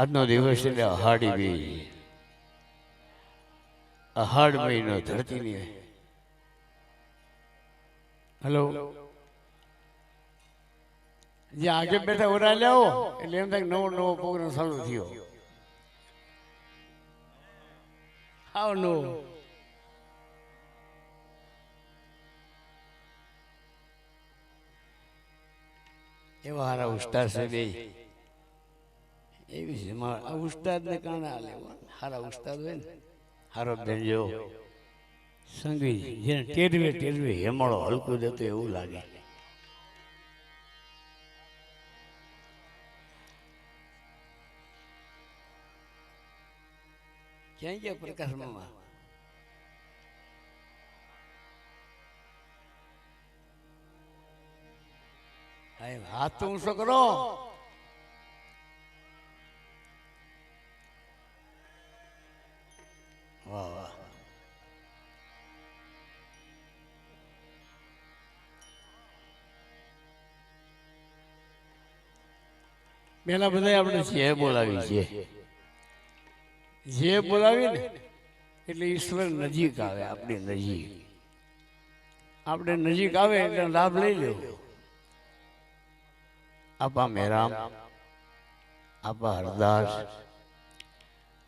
આજનો દિવસ એટલે અહાડી બી અહાડ મહિનો ધરતીની. હલો. જે આગે બેઠા ઉરા લાવો એટલે એમ થાય નવો નવો પ્રોગ્રામ ચાલુ થયો. હાવ નવો. એવા હારા ઉસ્તાદ છે એવી છે. મારા આ કારણે હાલે હારા ઉસ્તાદ હોય ને. હારો બેનજો સંગીત જેને ટેરવે ટેરવે, હેમળો હલકું જતો એવું લાગે. ક્યાં ગયા પ્રકાશ મામા? હાથ તો ઊંચો કરો. વાહ વાહ. પેલા બધા આપણે જે બોલાવી છે. જે બોલાવી ને એટલે ઈશ્વર નજીક આવે, આપણી નજીક. આપણે નજીક આવે એટલે લાભ લઈ લેવો આપા મેરામ, આપા હરદાસ,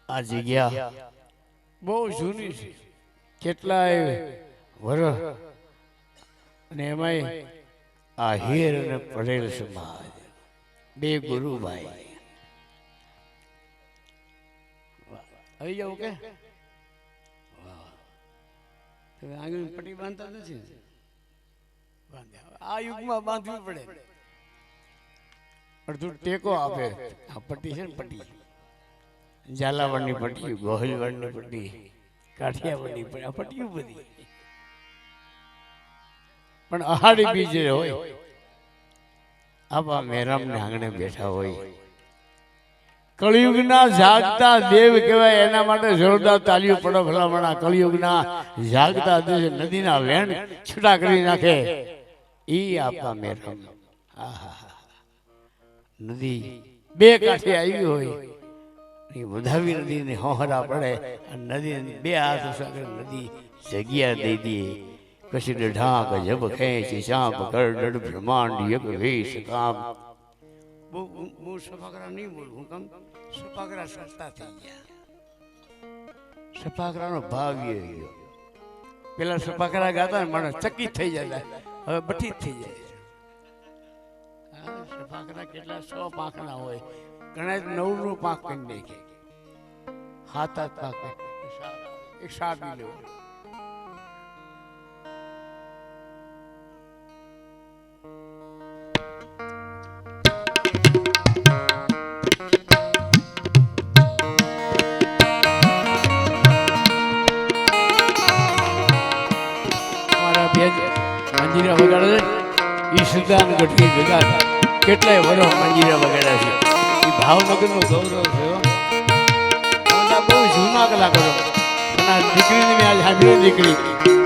આ જગ્યા બહુ જૂની છે. કેટલાય વર્ષ અને એમાંય આ હીર અને પટેલ સમાજ. બે ગુરુભાઈ આવી જાવ કે? વાહ. તમે આગળ પટ્ટી બાંધતા નથી. આ યુગમાં બાંધવી પડે. અડધું ટેકો આપે. આ પટ્ટી છે ને પટ્ટી. ઝાલાવાડની પટ્ટી ગોહિલવાડની પટ્ટી કાઠિયાવાડની પટ્ટી પટ્ટીઓ બધી. પણ અહાડી બીજે હોય. આવા મેરામને આંગણે બેઠા હોય. કળિયુગના જાગતા દેવ કહેવાય એના માટે જોરદાર તાલીઓ પડો ભલામણા. કળિયુગના જાગતા દેવ નદીના વેણ છૂટા કરી નાખે. એ આપા મેરામ આહા નદી. બે કાંઠે આવી હોય. એ વધાવી નદીને હોહરા પડે અને નદી બે હાથ ઉસાકર નદી જગ્યા દઈ દે કશી ઢાંક જબ ખેંચી ચાંપ કરડ બ્રહ્માંડ યગ વેશ કામ. બહુ સફાગરા નહીં બોલું હું કામ. સફાગરા સસ્તા થઈ ગયા. સફાકરાનો ભાવ એ ગયો પેલા સફાકરા ગાતા ને માણસ ચકિત થઈ જતા. હવે બઠી થઈ જાય. સફાગરા કેટલા સો પાંખના હોય. ઘણા નવનું પાંખ કરી નાખે. હાથ હાથ એક શા લેવો મંજીરા વગાડે એ ગઢવી ભેગા કેટલાય વરો મંજીરા વગાડ્યા છે. એ ભાવનગરનું ગૌરવ છે જૂના કલાકારો અને દીકરીની મેં આજે સાંભળી દીકરી.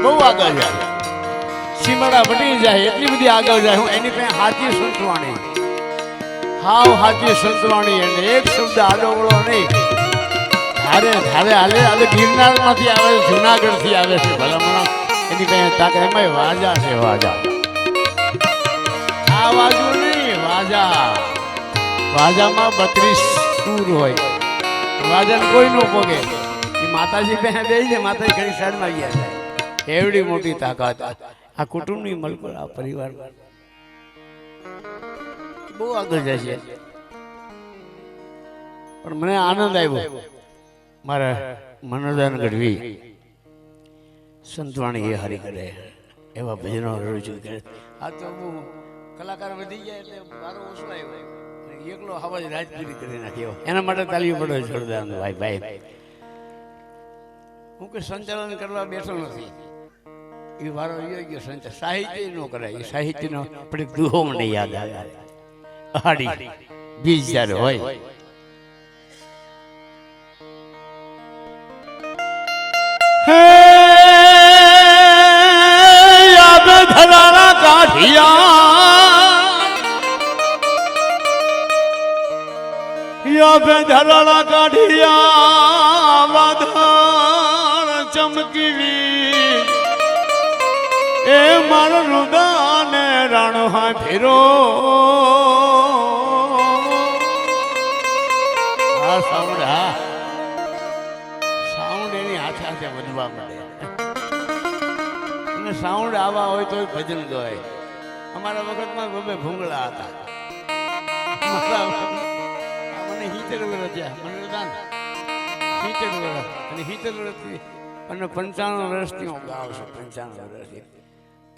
બહુ આગળ જાય. સીમાડા વટી જાય, એટલી બધી આગળ જાય. હું એની પાસે હાથી સંતવાણી. હાવ હાથી સંતવાણી અને એક શબ્દ આડોવળો નહીં. હારે હારે, હાલે હવે ગિરનારમાંથી આવે છે, જુનાગઢથી આવે છે. ભલામણ. એની પાસે તાકે એમાં વાજા છે, વાજા. આ વાજુ નહીં, વાજા. વાજામાં બત્રીસ સૂર હોય. વાજાને કોઈ નો પોગે. માતાજી બે બે છે માતાજી ઘણી સાઈડમાં ગયા છે એવડી મોટી તાકાત. આ કુટુંબની મલકો આ પરિવાર બહુ આગળ જાય છે. પણ મને આનંદ આવ્યો. મારા મનોદાન ગઢવી. સંતવાણી એ હારી કરે. એવા ભજનો રજૂ કરે. આ તો હું કલાકાર વધી જાય એટલે મારો ઓછો આવ્યો. એકલો હવા જ રાજગીરી કરી નાખ્યો. એના માટે તાલીઓ પડે જોરદાર. ભાઈ ભાઈ. હું કે સંચાલન કરવા બેઠો નથી. એ વારો ગયો સંચાર સાહિત્ય નો કરાય. એ સાહિત્યનો પણ એક દુહો મને યાદ આવે. અહાડી. બીજ જ્યારે હોય. હે ધરાણા કાઢિયા. ચમકીવી એ મારો રુદાને રાણો હા ફેરો. હા, સાઉન્ડ સાઉન્ડ એની હાથે હાથે વધવા અને સાઉન્ડ આવા હોય તો ભજન ગવાય અમારા વખતમાં બબે ભૂંગળા હતા. મને હિતેર વર્ષ મને દાન હિતેર અને હિતેર વર્ષથી અને પંચાણું વર્ષથી હું ગાઉં છું પંચાણું વર્ષથી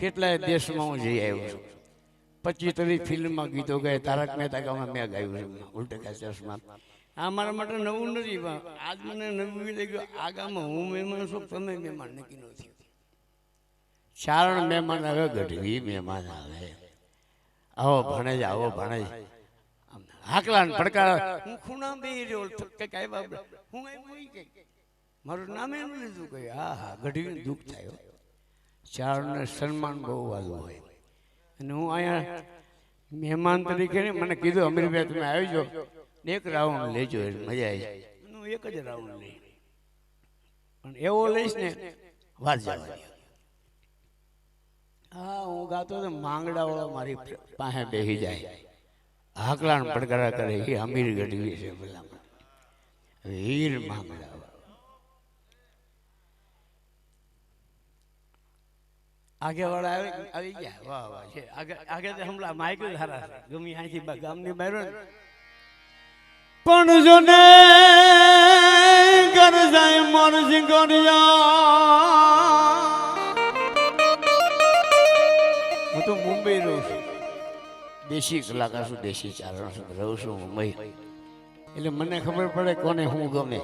કેટલાય દેશમાં હું જઈ આવ્યો છું. પચીસ ત્રીસ ફિલ્મમાં ગીતો ગાય, તારક મહેતા ગામમાં મેં ગાયું છે ઉલટેકા ચશ્મા આ મારા માટે નવું નથી, પણ આજ મને નવું લઈ ગયું. આગામાં હું મહેમાન છું, તમે મહેમાન નક્કી નથી ચારણ મહેમાન આવે, ગઢવી મહેમાન આવે. આવો ભણેજ આવો ભણેજ. હાકલા પડકાર હું ખૂણા બે રહ્યો કંઈક આવ્યા હું આવ્યો મારું નામ એમ લીધું કે હા હા ગઢવી દુઃખ થાય ચારને સન્માન બહુ વાલું હોય. અને હું અહીંયા મહેમાન તરીકે ને મને કીધું અમીરભાઈ તમે આવજો. એક રાઉન્ડ લેજો એટલે મજા આવી જાય. હું એક જ રાઉન્ડ લઈ. પણ એવો લઈશ ને વાત જવા હા હું ગાતો તો માંગડાવાળો મારી પાસે બેસી જાય. હાકલાણ પડકારા કરે એ અમીર ગઢવી છે ભલામણ. વીર માંગડા આગેવાળા આવી આવી ગયા. વાહ વાહ છે. આગળ આગળ તો હમણાં માઇક જ હારા ગમી અહીંથી ગામની બહાર પણ જો ને ઘર જાય મરજી કર્યા હું તો મુંબઈ રહું છું. દેશી કલાકાર છું દેશી ચારણ છું રહું છું મુંબઈ. એટલે મને ખબર પડે કોને હું ગમે.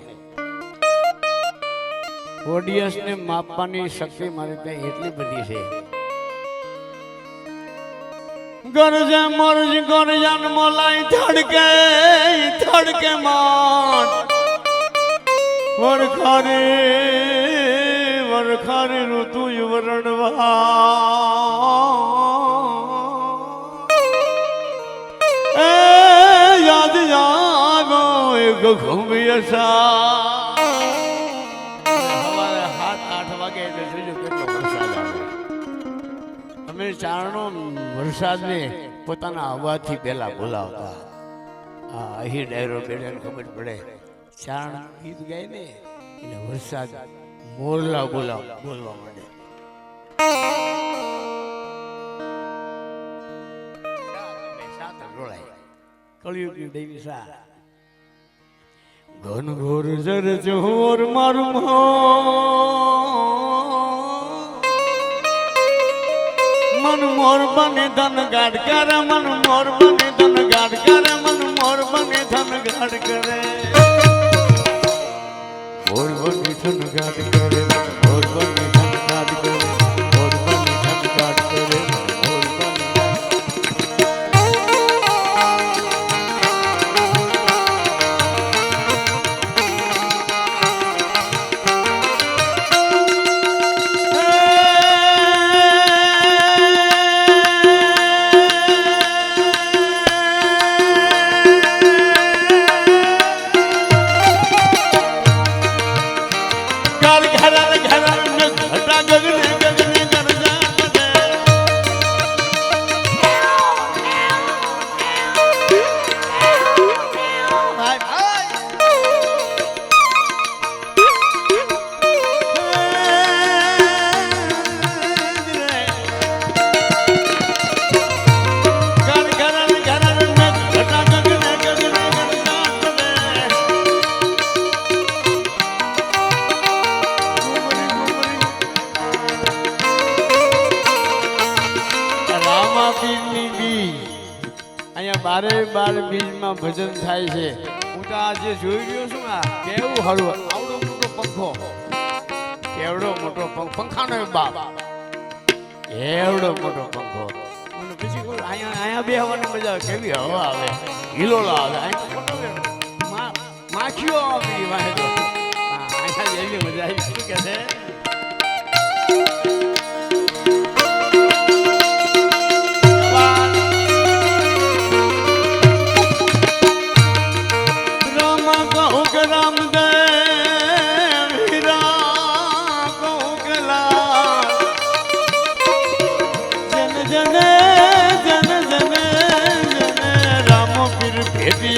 ઓડિયન્સને માપવાની શક્તિ મારી ત્યાં એટલી બધી છે. ગરજે મરજી કર્યા મોલાઈ થડકે થડકે માન. વરખારે વરખારે ઋતુ વરણવા. એ યાદ જાગો એક ઘુમિયસા ચારણો વરસાદને પોતાના અવાજથી પહેલા બોલાવતા. હા અહીં ડાયરો બેઠા ખબર પડે. ચારણ ગીત ગાય ને એટલે વરસાદ મોરલા બોલાવ બોલવા માંડે. સાત કળિયુગની દેવી સા ઘન ઘોર જર જોર મારું. મોર બને ધન ગાડ કરે, મન મોર બને ધન ગાડ કરે, મન મોર બને ધન ગાડ કરે. મોર બને ધન ગાડ કરે મોર બને ધન ભજન થાય છે. હું તો આજે જોઈ રહ્યો છું ને કેવું હળવું. આવડો મોટો પંખો. કેવડો મોટો પંખ. પંખાનો બાપ. એવડો મોટો પંખો. પછી અહીંયા અહીંયા બેહવાની મજા આવે. કેવી હવા આવે. હિલોળો આવે. માખીઓ આવી વાહે તો અહીંયા જેવી મજા આવી. શું કે છે?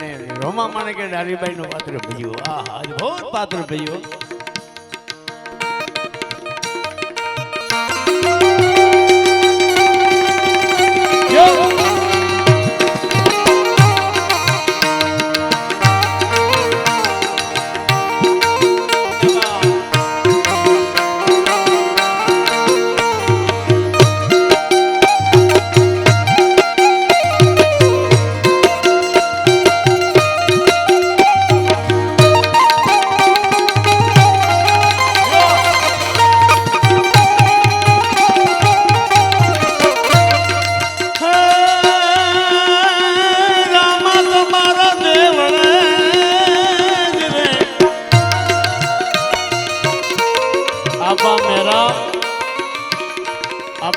અને રોમા માણકે ડારીબાઈનું પાત્ર ભજ્યું આ અદભુત પાત્ર ભજ્યું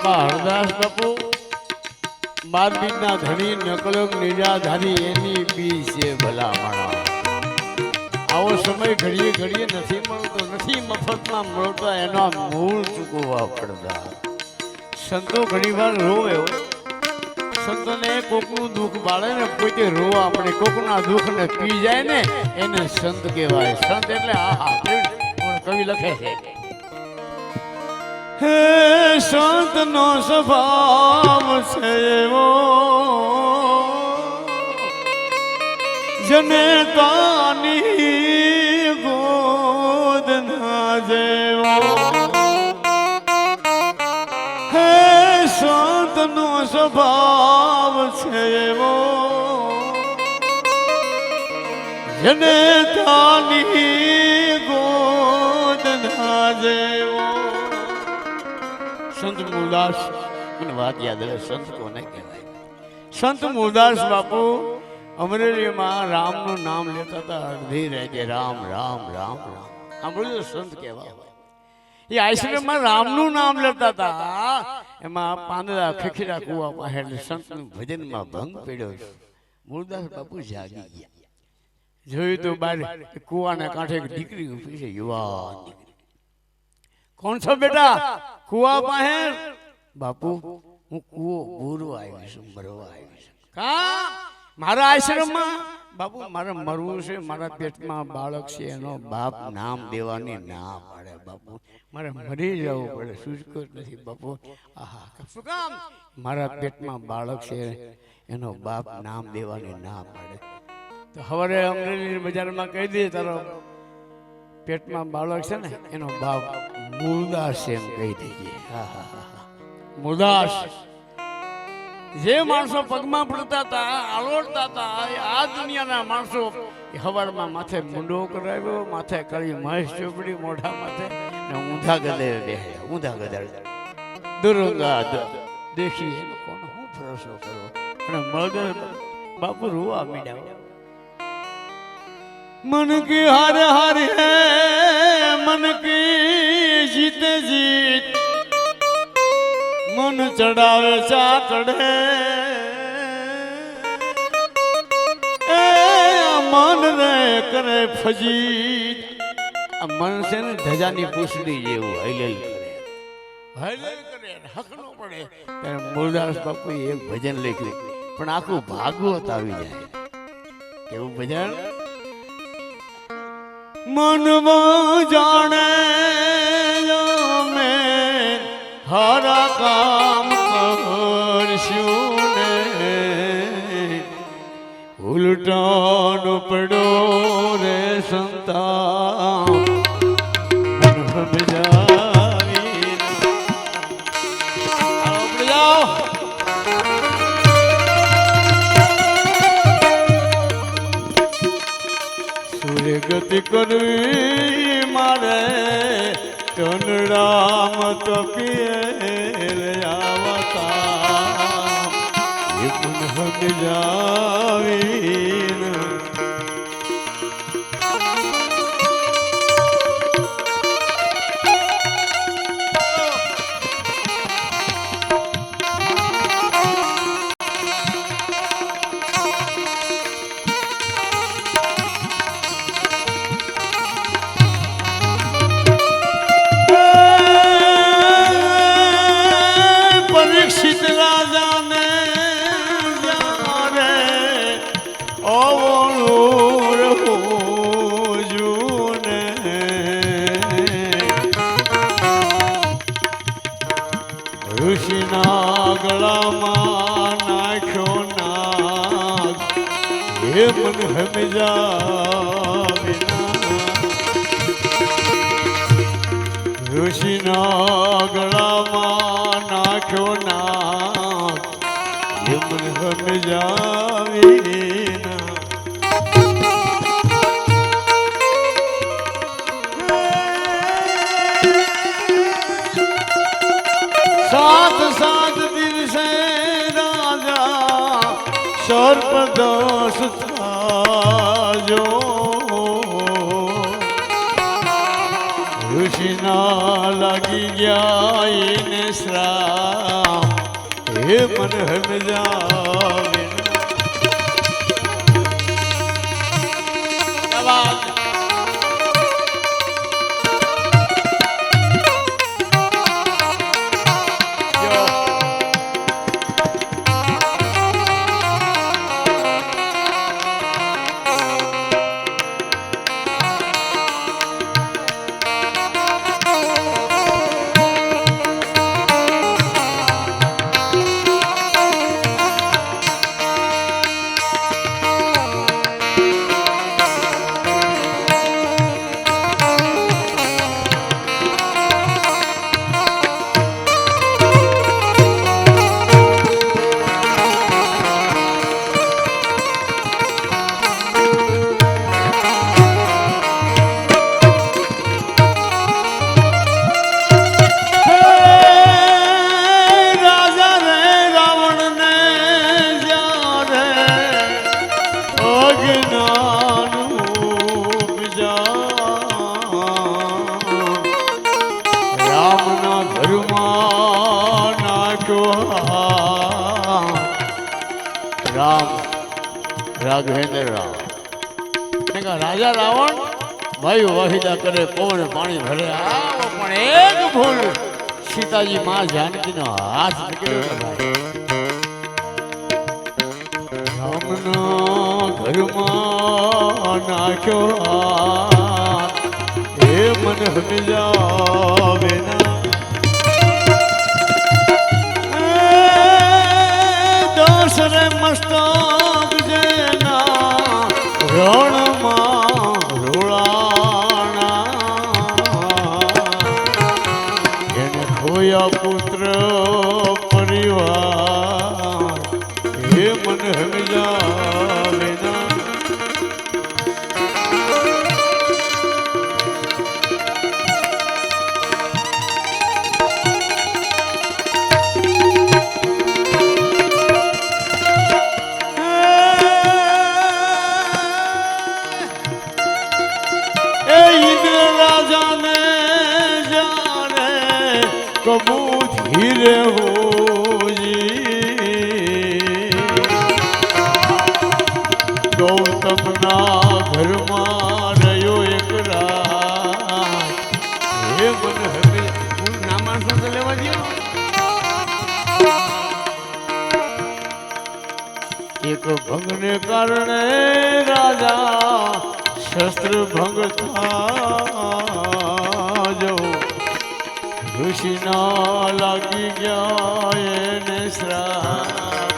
આપા હરદાસ બાપુ બાર બીજના ધણી નકલક નિરાધારી, એની બી છે ભલા માણા આવો સમય ઘડીએ ઘડીએ નથી મળતો, નથી મફતમાં મળતો, એનો મૂળ ચૂકવવા પડતા. સંતો ઘણીવાર રોવે. સંતોને કોકનું દુઃખ બાળે ને પોતે રોવા આપણે કોકના દુઃખને પી જાય ને એને સંત કહેવાય. સંત એટલે કોણ કવિ લખે છે. હે સંત નો સ્વભાવ છે એવો. જને તાની ગોદ ના જેવો. હે સંતનો સ્વભાવ છે જેને તાની સંત મૂળદાસ મને વાત યાદ રહે સંત કોને કહેવાય? સંત મૂળદાસ બાપુ અમરેલીમાં રામનું નામ લેતા હતા અડધી રહેજે રામ રામ રામ રામ. સાંભળ્યું સંત કહેવા. એ આઈસ્ક્રીમમાં રામનું નામ લેતા હતા. એમાં પાંદડા ખીખીરા કુવા પાસે સંતનું ભજનમાં ભંગ પડ્યો. મૂળદાસ બાપુ જાગી ગયા. જોયું તો બાર કુવાના કાંઠે એક દીકરી ઊભી છે યુવાન દીકરી. કોણ છો બેટા? કુવા પાસે બાપુ, હું કુવો ભૂરવા આવી છું ભરવા આવી છું. કા? મારા આશ્રમમાં? બાપુ, મારે મરવું છે, મારા પેટમાં બાળક છે, એનો બાપ નામ દેવાની ના પાડે, બાપુ. મારે મરી જવું પડે જ નથી, બાપુ. આહા, શું કામ? મારા પેટમાં બાળક છે, એનો બાપ નામ દેવાની ના પાડે. તો હવે અમરેલી બજારમાં કહી દે તારો. પેટમાં બાળક છે ને, એનો બાપ મૂળદાસ એમ કહી દઈએ. હા જે માણસો પગમાં પડતા હતા આલોડતા હતા આ દુનિયાના માણસો હવારમાં માથે મુંડો કરાવ્યો માથે કળી મહેશ ચોપડી મોઢા માથે ને ઊંધા ગદે બેહ્યા. ઊંધા ગદળ દુર્ગા દેખી એનો કોણ? હું ભરોસો કરવો? અને મગર બાપુ રોવા મીડ્યા. મન કે હર હર હે मन की जीत जीत मन चढ़ावे चाकड़े ए મન રે કરે ફજી આ મન છે ને ધજાની પૂછડી જેવું હૈલેલ કરે હૈલેલ કરે હક નો પડે ત્યારે મૂળદાસ બાપુએ એક ભજન લખ્યું પણ આખું ભાગવત આવી જાય કેવું ભજન મનમાં જાણે મેં હારા કામ કરશું ને. ઉલટાનો પડો રે સંતા મન કરવી મારે કનડામ તપીએ આવતા. એ મન સમજાવી હમજા ઋષિના ગળામાં નાખ્યો મને સમજાવી ના સાત સાત દિવસે રાજા સર્પદોષ થાજો ઋષિના લાગી ગયા એને શ્રામ હે મન હમજાવે પવન પાણી ભરે આવો પણ એક ભૂલ સીતાજી માં હાથ નીકળ્યો ને ભાઈ. રામના ઘરમાં નાખ્યો એ મન સમજાવે ના એક ભંગને કારણે રાજા શસ્ત્ર ભંગ થાજો ઋષિના લાગી ગયા એને શ્રાપ.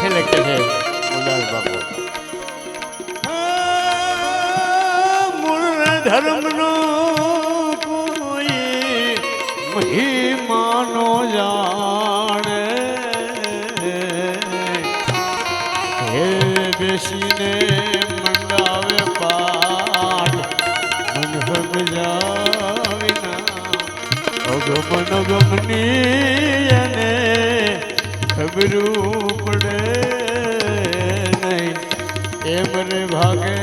છે ઉદાસ બાપુ. મૂળ ધર્મનો જાણે હે બેસીને મંડાવે પાઠ મન સમજાવીના અગમન ગમની અને ખબરું પડે નહીં. એમ રે ભાગે